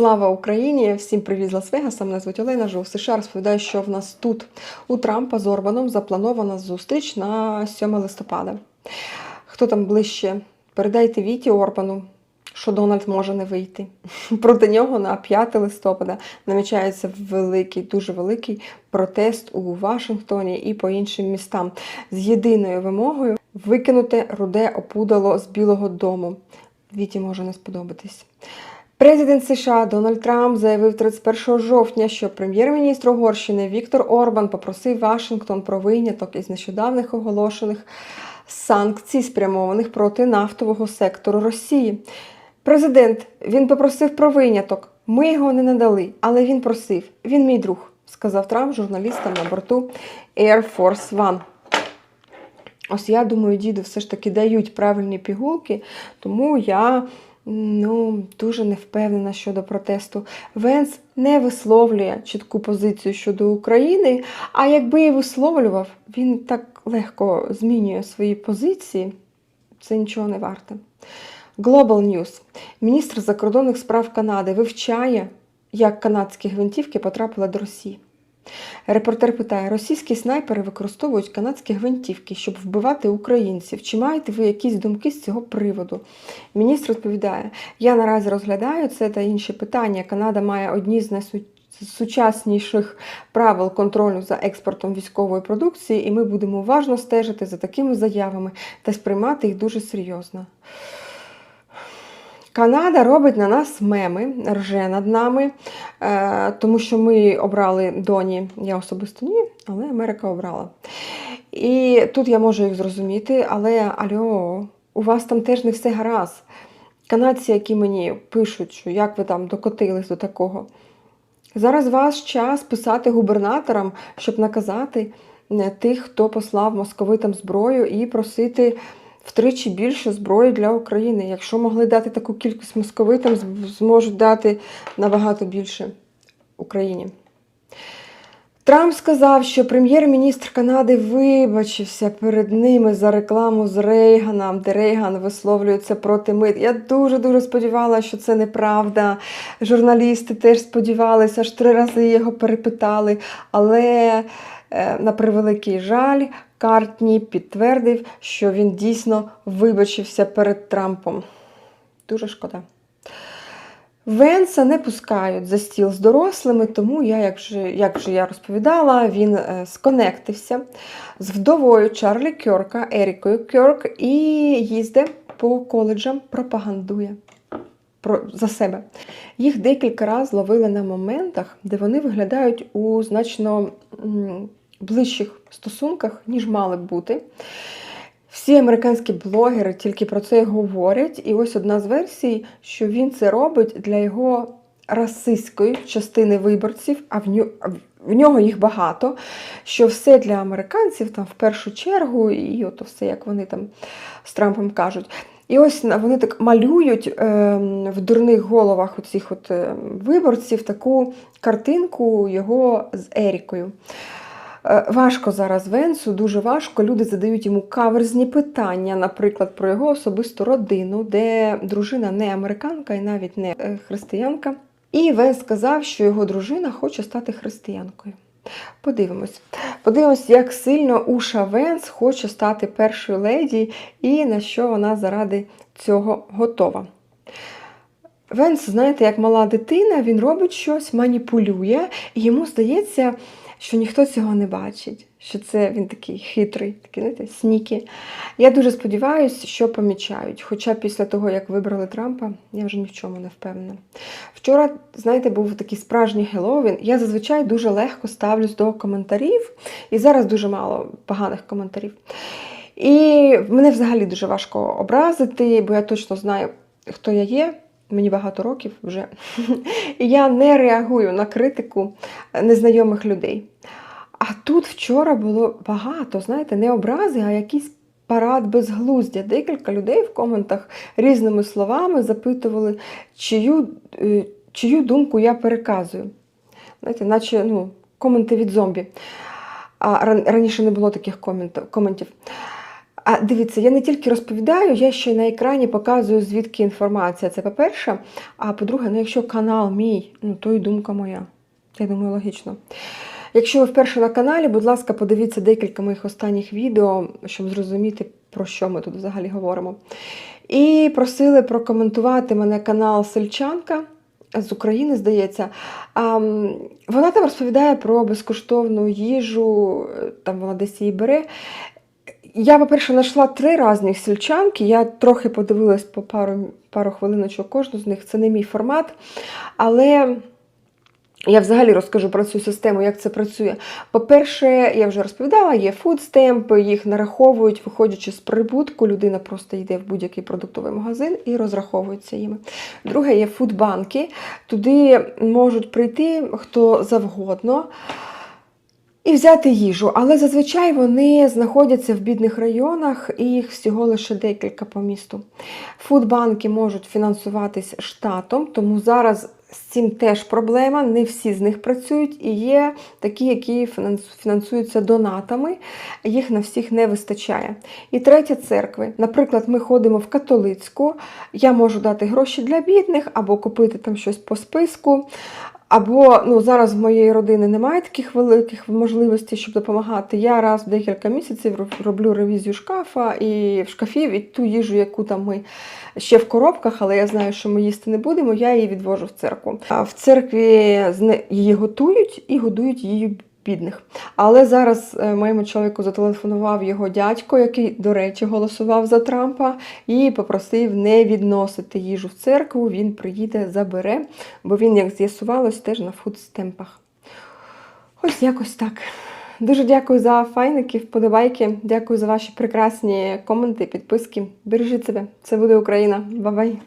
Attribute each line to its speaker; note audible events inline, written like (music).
Speaker 1: Слава Україні! Всім привіт з Лас-Вегаса. Мене звуть Олена. Живу в США. Розповідаю, що в нас тут у Трампа з Орбаном запланована зустріч на 7 листопада. Хто там ближче? Передайте Віті Орбану, що Дональд може не вийти. (laughs) Проти нього на 5 листопада намічається великий, дуже великий протест у Вашингтоні і по іншим містам з єдиною вимогою викинути руде опудало з Білого Дому. Віті може не сподобатись. Президент США Дональд Трамп заявив 31 жовтня, що прем'єр-міністр Угорщини Віктор Орбан попросив Вашингтон про виняток із нещодавних оголошених санкцій, спрямованих проти нафтового сектору Росії. Президент він попросив про виняток. Ми його не надали, але він просив. Він мій друг, сказав Трамп журналістам на борту Air Force One. Ось я думаю, діду все ж таки дають правильні пігулки, тому я ну, дуже не впевнена щодо протесту. Венс не висловлює чітку позицію щодо України, а якби і висловлював, він так легко змінює свої позиції, це нічого не варте. Global News. Міністр закордонних справ Канади вивчає, як канадські гвинтівки потрапили до Росії. Репортер питає: російські снайпери використовують канадські гвинтівки, щоб вбивати українців. Чи маєте ви якісь думки з цього приводу? Міністр відповідає: Я наразі розглядаю це та інші питання. Канада має одні з найсучасніших правил контролю за експортом військової продукції, і ми будемо уважно стежити за такими заявами та сприймати їх дуже серйозно. Канада робить на нас меми, рже над нами, е, тому що ми обрали доні, я особисто ні, але Америка обрала. І тут я можу їх зрозуміти, але альо, у вас там теж не все гаразд. Канадці, які мені пишуть, що як ви там докотились до такого. Зараз ваш час писати губернаторам, щоб наказати е, тих, хто послав московитам зброю, і просити втричі більше зброї для України. Якщо могли дати таку кількість московитам, зможуть дати набагато більше Україні. Трамп сказав, що прем'єр-міністр Канади вибачився перед ними за рекламу з Рейганом, де Рейган висловлюється проти мит. Я дуже-дуже сподівалася, що це неправда. Журналісти теж сподівалися, аж три рази його перепитали. Але, на превеликий жаль, Картні підтвердив, що він дійсно вибачився перед Трампом. Дуже шкода. Венса не пускають за стіл з дорослими, тому я, як вже, як вже я розповідала, він е, сконектився з вдовою Чарлі Кьорка, Ерікою Кьорк, і їздить по коледжам, пропагандує про, за себе. Їх декілька разів ловили на моментах, де вони виглядають у значно ближчих стосунках, ніж мали б бути. Всі американські блогери тільки про це говорять. І ось одна з версій, що він це робить для його расистської частини виборців, а в нього, в нього їх багато. Що все для американців там в першу чергу, і от все, як вони там з Трампом кажуть. І ось вони так малюють е, в дурних головах у цих от е, виборців таку картинку його з Ерікою. Е, важко зараз Венсу, дуже важко. Люди задають йому каверзні питання, наприклад, про його особисту родину, де дружина не американка і навіть не е, християнка. І Венс сказав, що його дружина хоче стати християнкою. Подивимось. Подивимось, як сильно Уша Венс хоче стати першою леді і на що вона заради цього готова. Венс, знаєте, як мала дитина, він робить щось, маніпулює, і йому здається, що ніхто цього не бачить, що це він такий хитрий, такий, знаєте, сніки. Я дуже сподіваюся, що помічають. Хоча після того, як вибрали Трампа, я вже ні в чому не впевнена. Вчора, знаєте, був такий справжній Геловін. Я зазвичай дуже легко ставлюсь до коментарів, і зараз дуже мало поганих коментарів. І мене взагалі дуже важко образити, бо я точно знаю, хто я є. Мені багато років вже. (laughs) Я не реагую на критику незнайомих людей. А тут вчора було багато, знаєте, не образи, а якийсь парад безглуздя. Декілька людей в коментах різними словами запитували, чию, чию думку я переказую. Знаєте, наче ну, коменти від зомбі. А раніше не було таких коментів. А дивіться, я не тільки розповідаю, я ще на екрані показую, звідки інформація. Це по-перше. А по-друге, ну якщо канал мій, ну то й думка моя. Я думаю, логічно. Якщо ви вперше на каналі, будь ласка, подивіться декілька моїх останніх відео, щоб зрозуміти, про що ми тут взагалі говоримо. І просили прокоментувати мене канал Сельчанка з України, здається. А, вона там розповідає про безкоштовну їжу, там вона десь її бере. Я, по-перше, знайшла три різних сільчанки. Я трохи подивилась по пару, пару хвилиночок кожну з них. Це не мій формат. Але я взагалі розкажу про цю систему, як це працює. По-перше, я вже розповідала, є фудстемпи, їх нараховують, виходячи з прибутку. Людина просто йде в будь-який продуктовий магазин і розраховується їми. Друге, є фудбанки. Туди можуть прийти хто завгодно і взяти їжу. Але зазвичай вони знаходяться в бідних районах і їх всього лише декілька по місту. Фудбанки можуть фінансуватись штатом, тому зараз з цим теж проблема. Не всі з них працюють, і є такі, які фінансуються донатами, їх на всіх не вистачає. І третє церкви. Наприклад, ми ходимо в католицьку, я можу дати гроші для бідних або купити там щось по списку. Або ну зараз в моєї родини немає таких великих можливостей, щоб допомагати. Я раз в декілька місяців роблю ревізію шкафа і в шкафів, і ту їжу, яку там ми ще в коробках, але я знаю, що ми їсти не будемо, я її відвожу в церкву. А в церкві її готують і годують її бідних. Але зараз е, моєму чоловіку зателефонував його дядько, який, до речі, голосував за Трампа, і попросив не відносити їжу в церкву. Він приїде, забере, бо він, як з'ясувалось, теж на фудстемпах. Ось якось так. Дуже дякую за файники, вподобайки. Дякую за ваші прекрасні коменти, підписки. Бережіть себе. Це буде Україна. Бабай!